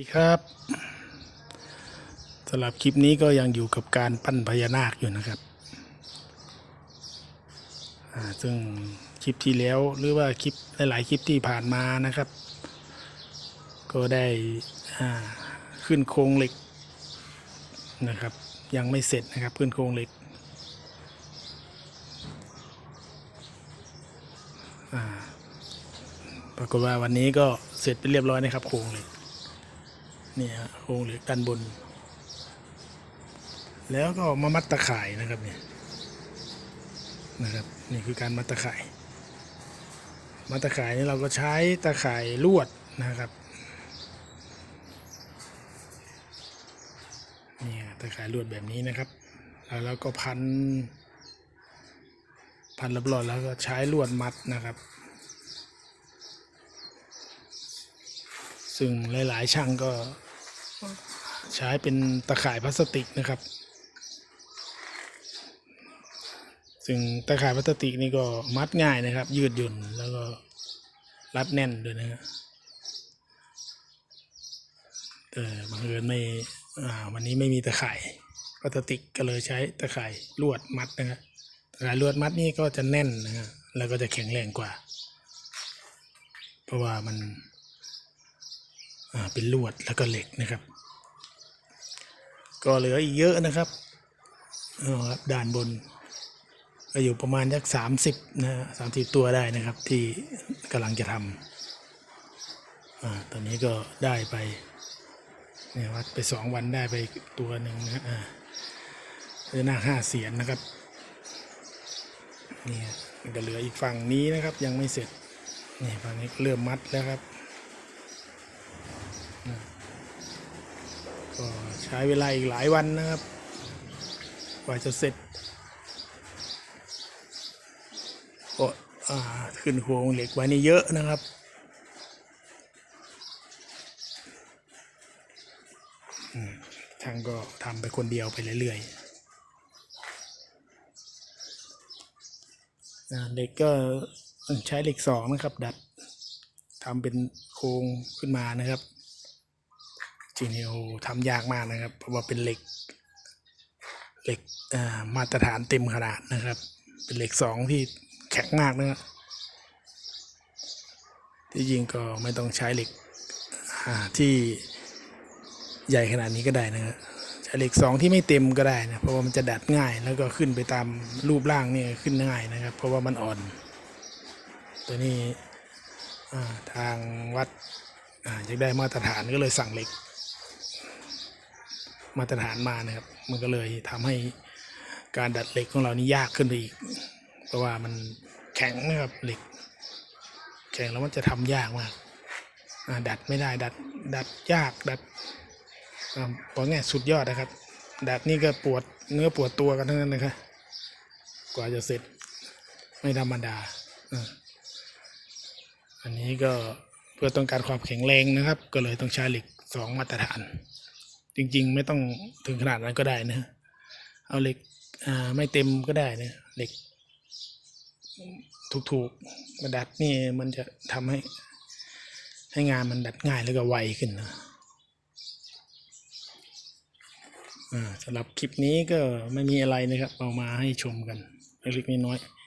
ดีครับสำหรับคลิปนี้ก็ยังอยู่กับการปั้นพญานาคอยู่นะครับซึ่งคลิปที่แล้วหรือว่าคลิปหลายๆคลิปที่ผ่านมานะครับ ก็ได้ขึ้นโครงเหล็กนะครับ ยังไม่เสร็จนะครับขึ้นโครงเหล็กปรากฏว่าวันนี้ก็เสร็จไปเรียบร้อยนะครับโครงเหล็ก เนี่ยโครงเหล็กด้านบน แล้วก็มามัดตะข่ายนะครับเนี่ยนะครับนี่คือการมัดตะข่าย มัดตะข่ายนี่เราก็ใช้ตะข่ายลวดนะครับนี่ตะข่ายลวดแบบนี้นะครับ แล้วเราก็พัน พันรอบๆแล้วก็ใช้ลวดมัดนะครับ ซึ่งหลาย ๆ ช่างก็ ใช้เป็นตะข่ายพลาสติกนะครับ ซึ่งตะข่ายพลาสติกนี่ก็มัดง่ายนะครับ ยืดหยุ่นแล้วก็รัดแน่นด้วยนะฮะแต่บังเอิญไม่อ่าวันนี้ไม่มีตะข่ายพลาสติกก็เลยใช้ตะข่ายลวดมัดนะครับตะข่ายลวดมัดนี่ก็จะแน่นนะฮะแล้วก็จะแข็งแรงกว่า เพราะว่ามัน เป็นลวดแล้วก็เหล็กนะครับ ก็เหลืออีกเยอะนะครับครับด้านบนก็อยู่ประมาณสักสามสิบนะสามสิบตัวได้นะครับที่กำลังจะทำอ่าตอนนี้ก็ได้ไปเนี่ยวัดไปสองวันได้ไปตัวหนึ่งนะอ่าคือหน้าห้าเสียนนะครับนี่ก็เหลืออีกฝั่งนี้นะครับยังไม่เสร็จนี่ฝั่งนี้เริ่มมัดแล้วครับ ก็ใช้เวลาอีกหลายวันนะครับกว่าจะเสร็จก็ขึ้นโครงเหล็กไว้นี่เยอะนะครับอืมช่างก็ทำไปคนเดียวไปเรื่อยๆเหล็กก็ใช้เหล็กสองนะครับ ดัดทำเป็นโครงขึ้นมานะครับ จริงๆโอ้โหทำยากมากนะครับ เพราะว่าเป็นเหล็กเหล็กอ่ามาตรฐานเต็มขนาดนะครับ เป็นเหล็กสองที่แข็งมากนะที่จริงก็ไม่ต้องใช้เหล็กอ่าที่ใหญ่ขนาดนี้ก็ได้นะครับใช้เหล็กสองที่ไม่เต็มก็ได้นะเพราะว่ามันจะดัดง่าย แล้วก็ขึ้นไปตามรูปร่างเนี่ยขึ้นง่ายนะครับ เพราะว่ามันอ่อน ตัวนี้อ่าทางวัดอ่าอยากได้มาตรฐานก็เลยสั่งเหล็ก มาตรฐานมานะครับ มันก็เลยทำให้การดัดเหล็กของเรานี่ยากขึ้นไปอีก เพราะว่ามันแข็งนะครับเหล็ก แข็งแล้วมันจะทำยากมากดัดไม่ได้ดัดดัดยากดัดบอกง่ายสุดยอดนะครับ ดัดนี่ก็ปวดเนื้อปวดตัวกันทั้งนั้นนะครับกว่าจะเสร็จไม่ธรรมดาอันนี้ก็เพื่อต้องการความแข็งแรงนะครับ ก็เลยต้องใช้เหล็กสองมาตรฐาน จริง ๆ ไม่ต้องถึงขนาดนั้นก็ได้นะ เอาเหล็กอ่าไม่เต็มก็ได้นะเหล็ก ถูกๆมาดัดนี่มันจะทำให้ ให้งานมันดัดง่ายแล้วก็ไวขึ้นนะสำหรับคลิปนี้ก็ไม่มีอะไรนะครับ เอามาให้ชมกันเล็กๆน้อยๆ